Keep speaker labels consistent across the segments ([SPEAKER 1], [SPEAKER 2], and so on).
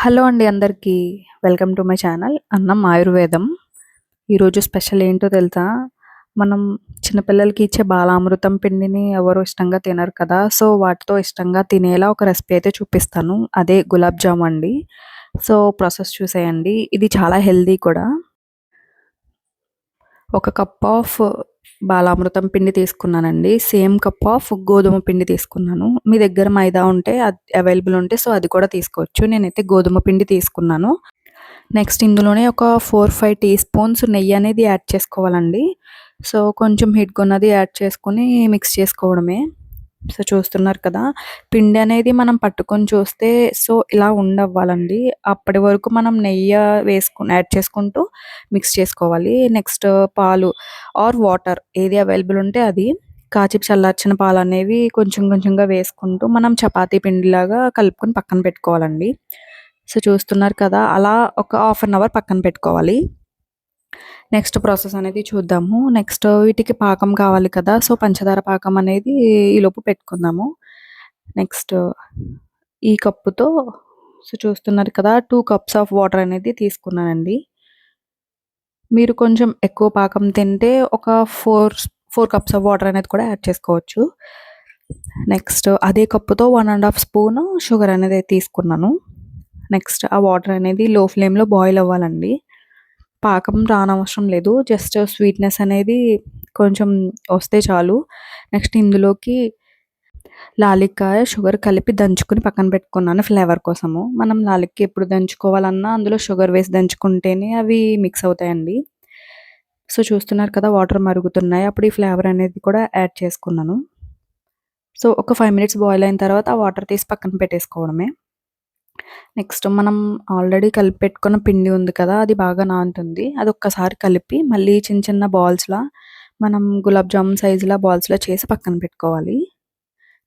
[SPEAKER 1] Hello అండి అందరికీ. Welcome to my channel అన్నం ఆయుర్వేదం. ఈరోజు స్పెషల్ ఏంటో తెలుసా? మనం చిన్నపిల్లలకి ఇచ్చే బాలామృతం పిండిని ఎవరు ఇష్టంగా తినరు కదా. సో వాటితో ఇష్టంగా తినేలా ఒక రెసిపీ అయితే చూపిస్తాను. అదే గులాబ్ జామ్ అండి. సో ప్రాసెస్ చూసేయండి. ఇది చాలా హెల్దీ కూడా. ఒక కప్ ఆఫ్ బాలామృతం పిండి తీసుకున్నానండి. సేమ్ కప్ ఆఫ్ గోధుమ పిండి తీసుకున్నాను. మీ దగ్గర మైదా ఉంటే అది అవైలబుల్ ఉంటే సో అది కూడా తీసుకోవచ్చు. నేనైతే గోధుమ పిండి తీసుకున్నాను. నెక్స్ట్ ఇందులోనే ఒక ఫోర్ ఫైవ్ టీ స్పూన్స్ నెయ్యి అనేది యాడ్ చేసుకోవాలండి. సో కొంచెం హిట్ కొన్నది యాడ్ చేసుకుని మిక్స్ చేసుకోవడమే. సో చూస్తున్నారు కదా. పిండి అనేది మనం పట్టుకొని చూస్తే సో ఇలా ఉండవ్వాలండి. అప్పటి వరకు మనం నెయ్యి వేసుకుని యాడ్ చేసుకుంటూ మిక్స్ చేసుకోవాలి. నెక్స్ట్ పాలు ఆర్ వాటర్ ఏది అవైలబుల్ ఉంటే అది. కాచి చల్లార్చిన పాలు అనేవి కొంచెం కొంచెంగా వేసుకుంటూ మనం చపాతీ పిండిలాగా కలుపుకొని పక్కన పెట్టుకోవాలండి. సో చూస్తున్నారు కదా అలా ఒక హాఫ్ అన్ అవర్ పక్కన పెట్టుకోవాలి. నెక్స్ట్ ప్రాసెస్ అనేది చూద్దాము. నెక్స్ట్ వీటికి పాకం కావాలి కదా సో పంచదార పాకం అనేది ఈలోపు పెట్టుకుందాము. నెక్స్ట్ ఈ కప్పుతో సో చూస్తున్నారు కదా టూ కప్స్ ఆఫ్ వాటర్ అనేది తీసుకున్నానండి. మీరు కొంచెం ఎక్కువ పాకం తింటే ఒక four four cups of water అనేది కూడా యాడ్ చేసుకోవచ్చు. నెక్స్ట్ అదే కప్పుతో one and half spoon sugar అనేది తీసుకున్నాను. నెక్స్ట్ ఆ వాటర్ అనేది లో ఫ్లేమ్లో బాయిల్ అవ్వాలండి. పాకం రానవసరం లేదు. జస్ట్ స్వీట్నెస్ అనేది కొంచెం వస్తే చాలు. నెక్స్ట్ ఇందులోకి లాలిక్కాయ షుగర్ కలిపి దంచుకుని పక్కన పెట్టుకున్నాను ఫ్లేవర్ కోసము. మనం లాలిక్కి ఎప్పుడు దంచుకోవాలన్నా అందులో షుగర్ వేసి దంచుకుంటేనే అవి మిక్స్ అవుతాయండి. సో చూస్తున్నారు కదా వాటర్ మరుగుతున్నాయి. అప్పుడు ఈ ఫ్లేవర్ అనేది కూడా యాడ్ చేసుకున్నాను. సో ఒక ఫైవ్ మినిట్స్ బాయిల్ అయిన తర్వాత ఆ వాటర్ తీసి పక్కన పెట్టేసుకోవడమే. నెక్స్ట్ మనం ఆల్రెడీ కలిపి పెట్టుకున్న పిండి ఉంది కదా అది బాగా నానుతుంది. అది ఒక్కసారి కలిపి మళ్ళీ చిన్న చిన్న బాల్స్లా మనం గులాబ్ జామున్ సైజులా బాల్స్లా చేసి పక్కన పెట్టుకోవాలి.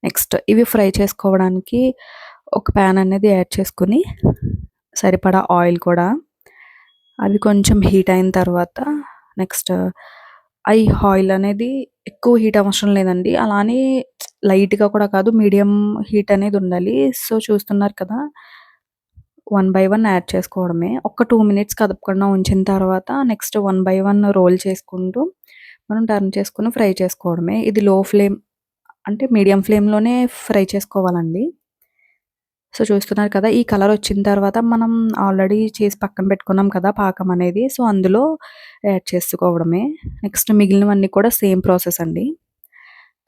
[SPEAKER 1] నెక్స్ట్ ఇవి ఫ్రై చేసుకోవడానికి ఒక ప్యాన్ అనేది యాడ్ చేసుకుని సరిపడా ఆయిల్ కూడా. అవి కొంచెం హీట్ అయిన తర్వాత నెక్స్ట్ ఐ ఆయిల్ అనేది ఎక్కువ హీట్ అవసరం లేదండి. అలానే లైట్గా కూడా కాదు మీడియం హీట్ అనేది ఉండాలి. సో చూస్తున్నారు కదా వన్ బై వన్ యాడ్ చేసుకోవడమే. ఒక టూ మినిట్స్ కదపకుండా ఉంచిన తర్వాత next one by one roll చేసుకుంటూ మనం టర్న్ చేసుకుని ఫ్రై చేసుకోవడమే. ఇది లో ఫ్లేమ్ అంటే మీడియం ఫ్లేమ్లోనే ఫ్రై చేసుకోవాలండి. సో చూస్తున్నారు కదా ఈ కలర్ వచ్చిన తర్వాత మనం ఆల్రెడీ చేసి పక్కన పెట్టుకున్నాం కదా పాకం అనేది. సో అందులో యాడ్ చేసుకోవడమే. నెక్స్ట్ మిగిలినవన్నీ కూడా సేమ్ ప్రాసెస్ అండి.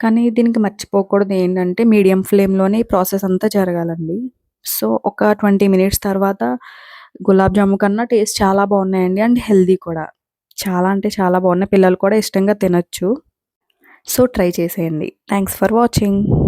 [SPEAKER 1] కానీ దీనికి మర్చిపోకూడదు ఏంటంటే మీడియం ఫ్లేమ్లోనే ఈ ప్రాసెస్ అంతా జరగాలండి. సో ఒక ట్వంటీ మినిట్స్ తర్వాత గులాబ్ జాము కన్నా టేస్ట్ చాలా బాగున్నాయండి అండ్ హెల్దీ కూడా. చాలా అంటే చాలా బాగున్నాయి. పిల్లలు కూడా ఇష్టంగా తినొచ్చు. సో ట్రై చేసేయండి. Thanks for watching.